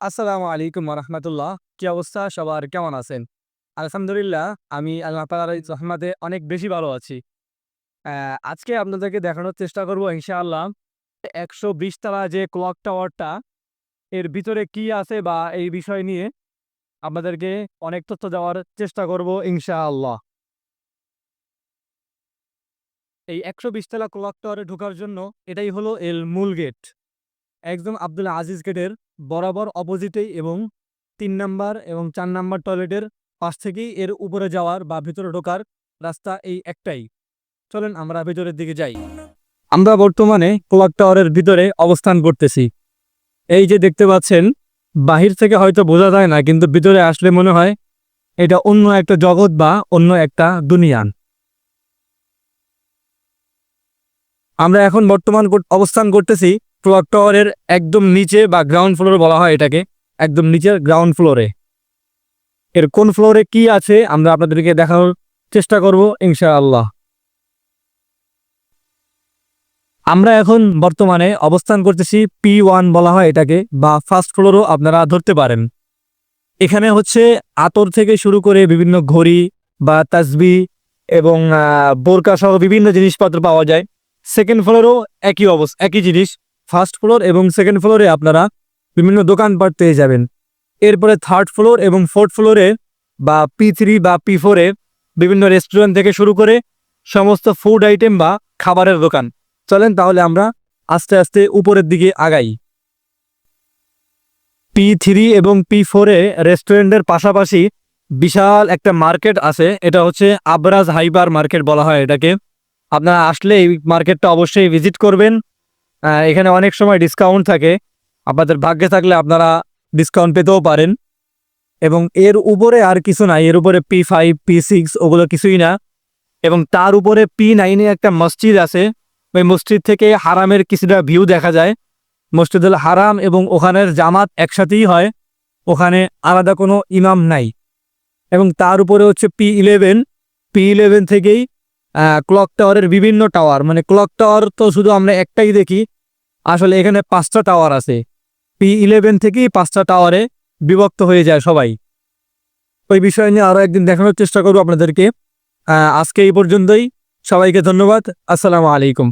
আসসালামু আলাইকুম রহমতুল্লাহ কি অবস্থা? সবার কেমন আছেন? আলহামদুলিল্লাহ আমি আল্লাহ তালার রহমাতে অনেক বেশি ভালো আছি। আজকে আপনাদেরকে দেখানোর চেষ্টা করব ইনশাআল্লাহ একশো বিশ তলা যে ক্লক টাওয়ারটা এর ভিতরে কি আছে বা এই বিষয় নিয়ে আপনাদেরকে অনেক তথ্য দেওয়ার চেষ্টা করব ইনশাআল্লাহ। এই একশো বিশ তলা ক্লক টাওয়ারে ঢোকার জন্য এটাই হলো এর মূল গেট। একদম আব্দুল আজিজ গেটের বরাবর অপোজিটেই এবং তিন নাম্বার এবং চার নাম্বার টয়লেটের পাশ থেকেই এর উপরে যাওয়ার বা ভিতরে ঢোকার রাস্তা এই একটাই। চলেন আমরা ভিতরের দিকে যাই। আমরা বর্তমানে ক্লক টাওয়ারের ভিতরে অবস্থান করতেছি। এই যে দেখতে পাচ্ছেন, বাহির থেকে হয়তো বোঝা যায় না, কিন্তু ভিতরে আসলে মনে হয় এটা অন্য একটা জগৎ বা অন্য একটা দুনিয়ান আমরা এখন বর্তমান অবস্থান করতেছি ক্লক টাওয়ারের একদম নিচে বা গ্রাউন্ড ফ্লোর বলা হয় এটাকে, একদম নিচের গ্রাউন্ড ফ্লোরে এর কোন ফ্লোরে কি আছে আমরা আপনাদেরকে দেখানোর চেষ্টা করব, ইনশাআল্লাহ। আমরা এখন বর্তমানে অবস্থান করতেছি পি ওয়ান বলা হয় এটাকে, বা ফার্স্ট ফ্লোরও আপনারা ধরতে পারেন। এখানে হচ্ছে আতর থেকে শুরু করে বিভিন্ন ঘড়ি বা তাসবি এবং বোরকা সহ বিভিন্ন জিনিসপত্র পাওয়া যায়। সেকেন্ড ফ্লোরেও একই অবস্থা, একই জিনিস। ফার্স্ট ফ্লোর এবং সেকেন্ড ফ্লোরে আপনারা বিভিন্ন দোকানপাট পেয়ে যাবেন। এরপরে থার্ড ফ্লোর এবং ফোর্থ ফ্লোরে বা পি থ্রি বা পি ফোরে বিভিন্ন রেস্টুরেন্ট থেকে শুরু করে সমস্ত ফুড আইটেম বা খাবারের দোকান। চলেন তাহলে আমরা আস্তে আস্তে উপরের দিকে আগাই। পি থ্রি এবং পি ফোরে রেস্টুরেন্টের পাশাপাশি বিশাল একটা মার্কেট আছে। এটা হচ্ছে আবরাজ হাইবার মার্কেট বলা হয় এটাকে। আপনারা আসলে এই মার্কেটটা অবশ্যই ভিজিট করবেন। এখানে অনেক সময় ডিসকাউন্ট থাকে। আপনাদের ভাগ্যে থাকলে আপনারা ডিসকাউন্ট পেতেও পারেন। এবং এর উপরে আর কিছু নাই। এর উপরে পি ফাইভ পি সিক্স ওগুলো কিছুই না। এবং তার উপরে পি নাইনে একটা মসজিদ আছে। ওই মসজিদ থেকে হারামের কিছুটা ভিউ দেখা যায়। মসজিদুল হারাম এবং ওখানের জামাত একসাথেই হয়। ওখানে আলাদা কোনো ইমাম নাই। এবং তার উপরে হচ্ছে পি ইলেভেন পি ইলেভেন থেকেই ক্লক টাওয়ারের বিভিন্ন টাওয়ার মানে ক্লক টাওয়ার তো শুধু আমরা একটাই দেখি। আসলে এখানে পাঁচটা টাওয়ার আছে। পি ইলেভেন থেকেই পাঁচটা টাওয়ারে বিভক্ত হয়ে যায় সবাই। ওই বিষয় নিয়ে আরও একদিন দেখানোর চেষ্টা করব আপনাদেরকে। আজকে এই পর্যন্তই। সবাইকে ধন্যবাদ। আসসালামু আলাইকুম।